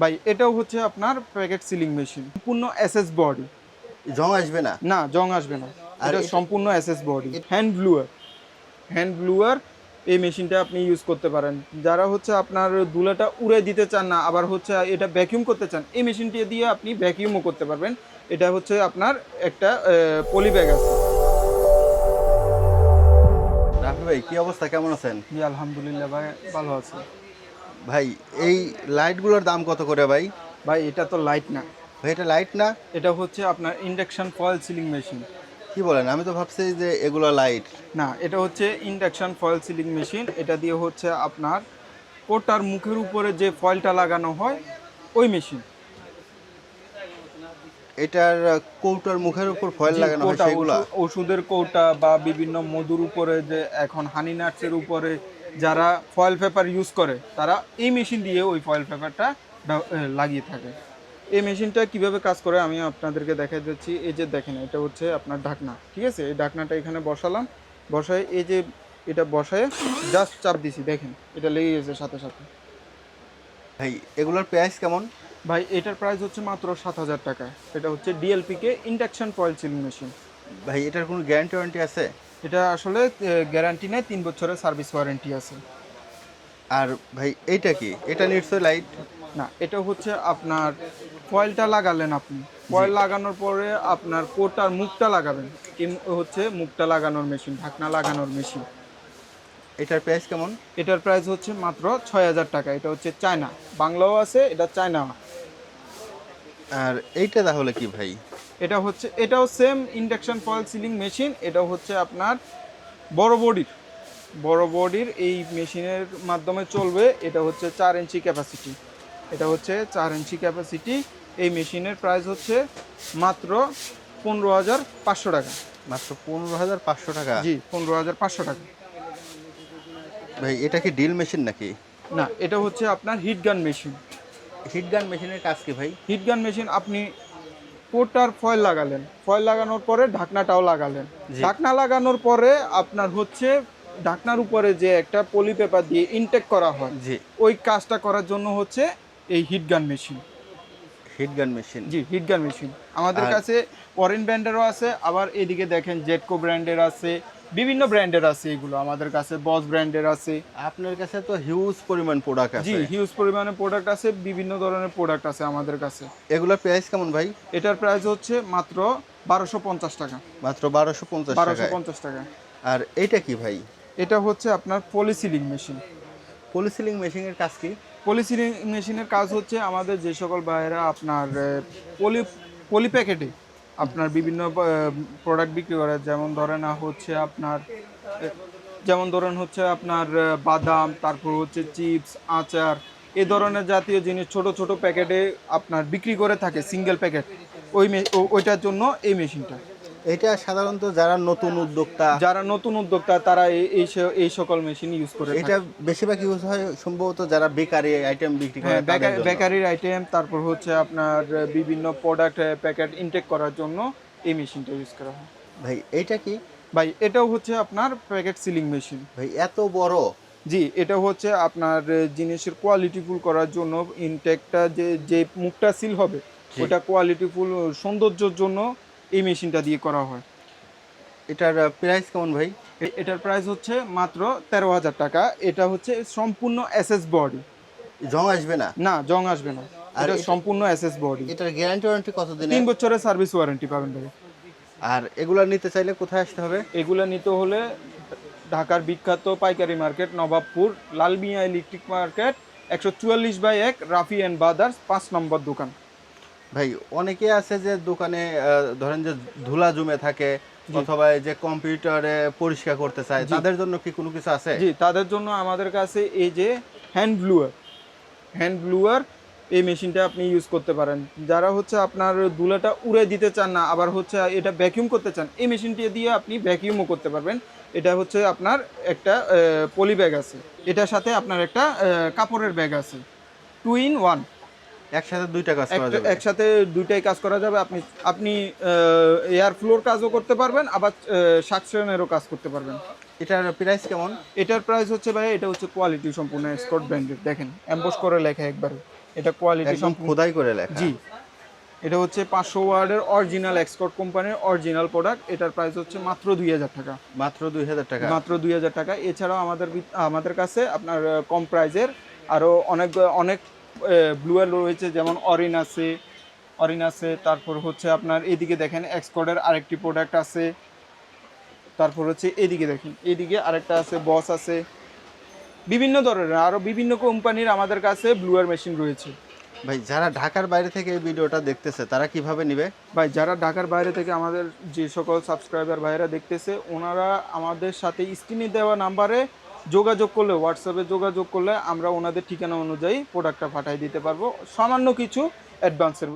ভাই এটাও হচ্ছে আপনার প্যাকেট সিলিং মেশিন সম্পূর্ণ এসএস বডি জং আসবে না? না জং আসবে না। এটা সম্পূর্ণ SS body hand blower hand blower এই মেশিনটা আপনি ইউজ করতে পারেন। যারা হচ্ছে আপনার দুলাটা উড়ে দিতে চান না আবার হচ্ছে এটা ভ্যাকিউম করতে চান এই মেশিনটি দিয়ে আপনি ভ্যাকিউমও করতে পারবেন। এটা হচ্ছে আপনার একটা পলি ব্যাগ আছে। রাফি ভাই কি অবস্থা? কেমন আছেন? জি আলহামদুলিল্লাহ ভাই ভালো আছে। ভাই এই লাইটগুলোর দাম কত করে ভাই? ভাই এটা তো লাইট না। ভাই এটা লাইট না? এটা হচ্ছে আপনার ইন্ডাকশন ফয়েল সিলিং মেশিন কি বলেন? আমি তো ভাবছি যে এগুলো লাইট না এটা হচ্ছে ইন্ডাকশন ফয়েল সিলিং মেশিন এটা দিয়ে হচ্ছে আপনার কোটার মুখের উপরে যে ফয়েলটা লাগানো হয় ওই মেশিন এটার কৌটার মুখের উপর ফয়েল লাগানো হয় সেগুলো? ওষুধের কৌটা বা বিভিন্ন মধুর উপরে যে এখন হানি নাটসের উপরে যারা ফয়েল পেপার ইউজ করে তারা এই মেশিন দিয়ে ওই ফয়েল পেপারটা লাগিয়ে থাকে। এই মেশিনটা কীভাবে কাজ করে আমি আপনাদেরকে দেখাই দিচ্ছি। এই যে দেখেন এটা হচ্ছে আপনার ঢাকনা ঠিক আছে? এই ঢাকনাটা এখানে বসালাম। বসায় এই যে এটা বসায় জাস্ট চাপ দিছি দেখেন এটা লেগে গেছে সাথে সাথে। ভাই এগুলোর প্রাইস কেমন? ভাই এটার প্রাইস হচ্ছে মাত্র সাত হাজার টাকা। এটা হচ্ছে ডিএলপিকে ইন্ডাকশন ফয়েল সিলিং মেশিন ভাই এটার কোনো গ্যারান্টি ওয়ারেন্টি আছে? এটা আসলে গ্যারান্টি নেই তিন বছরের সার্ভিস ওয়ারেন্টি আছে। আর ভাই এইটা কি? এটা নিশ্চয় লাইট না এটা হচ্ছে আপনার ফয়েলটা লাগালেন আপনি। ফয়েল লাগানোর পরে আপনার কোটার মুখটা লাগাবেন। হচ্ছে মুখটা লাগানোর মেশিন ঢাকনা লাগানোর মেশিন এটার প্রাইস কেমন? এটার প্রাইস হচ্ছে মাত্র ছয় হাজার টাকা। এটা হচ্ছে চায়না। বাংলাও আছে এটা চায়না আর এইটা তাহলে কি ভাই? এটা হচ্ছে এটাও same induction foil sealing machine এটাও হচ্ছে আপনার বড় বডির বড় বডির এই মেশিনের মাধ্যমে চলবে এটা হচ্ছে চার ইঞ্চি ক্যাপাসিটি এটা হচ্ছে চার ইঞ্চি ক্যাপাসিটি এই মেশিনের প্রাইস হচ্ছে মাত্র পনেরো হাজার পাঁচশো টাকা। মাত্র পনেরো হাজার পাঁচশো টাকা? জি পনেরো হাজার পাঁচশো টাকা। ভাই এটা কি ডিল মেশিন নাকি? না এটা হচ্ছে আপনার হিট গান মেশিন হিট গান মেশিনের কাজ কি ভাই? হিট গান মেশিন আপনি কোটার ফয়েল লাগালেন। ফয়েল লাগানোর পরে ঢাকনাটাও লাগালেন। ঢাকনা লাগানোর পরে আপনার হচ্ছে ঢাকনার উপরে যে একটা পলি পেপার দিয়ে ইনটেক করা হয় জি। ওই কাজটা করার জন্য হচ্ছে এই heat gun machine heat gun machine জি হিট গান মেশিন আমাদের কাছে ওরেন ব্র্যান্ডেরও আছে আবার এদিকে দেখেন জেটকো ব্র্যান্ডের আছে বিভিন্ন ব্র্যান্ডের আছে এগুলো আমাদের কাছে বস ব্র্যান্ডের আছে। আপনার কাছে তো হিউজ পরিমাণ প্রোডাক্ট আছে। জি হিউজ পরিমাণে প্রোডাক্ট আছে বিভিন্ন ধরনের প্রোডাক্ট আছে আমাদের কাছে। এগুলোর প্রাইস কেমন ভাই? এটার প্রাইস হচ্ছে মাত্র বারোশো পঞ্চাশ টাকা। মাত্র বারোশো পঞ্চাশ বারোশো পঞ্চাশ টাকা। আর এটা কি ভাই? এটা হচ্ছে আপনার পলিসিলিং মেশিন পলিসিলিং মেশিনের কাজ কি? পলিসিলিং মেশিনের কাজ হচ্ছে আমাদের যে সকল ভাইয়েরা আপনার পলি পলি প্যাকেটে আপনার বিভিন্ন প্রোডাক্ট বিক্রি করে। যেমন ধরেন হচ্ছে আপনার, যেমন ধরেন হচ্ছে আপনার বাদাম, তারপর হচ্ছে চিপস, আচার, এ ধরনের জাতীয় জিনিস ছোট ছোট প্যাকেটে আপনার বিক্রি করে থাকে সিঙ্গেল প্যাকেট ওই ওইটার জন্য এই মেশিনটা এটা সাধারণত যারা নতুন উদ্যোক্তা যারা নতুন উদ্যোক্তা তারা এই- এই সকল মেশিন ইউজ করে এটা বেশিরভাগ ইউজ হয় সম্ভবত যারা বেকারি আইটেম বিক্রি করে হ্যাঁ বেকারি- বেকারির আইটেম তারপর হচ্ছে আপনার বিভিন্ন প্রোডাক্ট প্যাকেট ইনটেক করার জন্য এই মেশিনটা ইউজ করা হয়। ভাই এটা কি? ভাই এটাও হচ্ছে আপনার প্যাকেট সিলিং মেশিন ভাই এত বড়? জি এটা হচ্ছে আপনার জিনিসের কোয়ালিটিফুল করার জন্য ইনটেকটা যে যে মুখটা সিল হবে। ওটা কোয়ালিটিফুল সৌন্দর্যের জন্য এই মেশিনটা দিয়ে করা হয়। এটার প্রাইস কেমন ভাই? এটার প্রাইস হচ্ছে মাত্র তেরো হাজার টাকা। এটা হচ্ছে সম্পূর্ণ এসএস বডি জং আসবে না? না জং আসবে না। এটা- সম্পূর্ণ এসএস বডি এটার গ্যারান্টি ওয়ারেন্টি কতদিন তিন বছরের সার্ভিস ওয়ারেন্টি পাবেন ভাই। আর এগুলো নিতে চাইলে কোথায় আসতে হবে? এগুলো নিতে হলে ঢাকার বিখ্যাত পাইকারি market Nawabpur Lalmia electric market একশো চুয়াল্লিশ বাই এক রাফি অ্যান্ড বাদার্স পাঁচ নম্বর দোকান। ভাই অনেকে আছে যে দোকানে ধরেন যে ধুলা জমে থাকে অথবা যে কম্পিউটারে পরিষ্কার করতে চায় তাদের জন্য কি কোনো কিছু আছে? জি তাদের জন্য আমাদের কাছে এই যে হ্যান্ড ব্লুয়ার হ্যান্ড ব্লুয়ার এই মেশিনটা আপনি ইউজ করতে পারেন। যারা হচ্ছে আপনার দুলাটা উড়ে দিতে চান না আবার হচ্ছে এটা ভ্যাকিউম করতে চান এই মেশিনটি দিয়ে আপনি ভ্যাকিউমও করতে পারবেন। এটা হচ্ছে আপনার একটা পলি ব্যাগ আছে। এটার সাথে আপনার একটা কাপড়ের ব্যাগ আছে। টু ইন ওয়ান একসাথে দুইটা কাজ করা যাবে। একসাথে দুইটাই কাজ করা যাবে। আপনি আপনি এয়ার ফ্লোর কাজও করতে পারবেন আবার সাকশনেরও কাজ করতে পারবেন। এটার প্রাইস কেমন? এটার প্রাইস হচ্ছে ভাই এটা হচ্ছে কোয়ালিটি সম্পূর্ণ স্কট ব্র্যান্ডের দেখেন অ্যাম্বোস করে লেখা একবারে। এটা কোয়ালিটি একদম খোদাই করে লেখা। জি। এটা হচ্ছে পাঁচশো ওয়ার্ডের অরিজিনাল এক্সকট কোম্পানির অরিজিনাল প্রোডাক্ট এটার প্রাইস হচ্ছে মাত্র দুই হাজার টাকা। মাত্র দুই হাজার টাকা। মাত্র দুই হাজার টাকা। এছাড়াও আমাদের আমাদের কাছে আপনার কম প্রাইজের আরও অনেক অনেক ব্লুয়ার রয়েছে যেমন অরিন আছে অরিন আছে তারপর হচ্ছে আপনার এদিকে দেখেন এক্সকটের আরেকটি প্রোডাক্ট আছে তারপর হচ্ছে এদিকে দেখেন এদিকে আরেকটা আছে বস আছে বিভিন্ন ধরনের আরও বিভিন্ন কোম্পানির আমাদের কাছে ব্লুয়ার মেশিন রয়েছে। ভাই যারা ঢাকার বাইরে থেকে এই ভিডিওটা দেখতেছে তারা কীভাবে নিবে? ভাই যারা ঢাকার বাইরে থেকে আমাদের যে সকল সাবস্ক্রাইবার ভাইরা দেখতেছে ওনারা আমাদের সাথে স্ক্রিনে দেওয়া নাম্বারে যোগাযোগ করলে হোয়াটসঅ্যাপে যোগাযোগ করলে আমরা ওনাদের ঠিকানা অনুযায়ী প্রোডাক্টটা পাঠিয়ে দিতে পারব। সামান্য কিছু অ্যাডভান্সের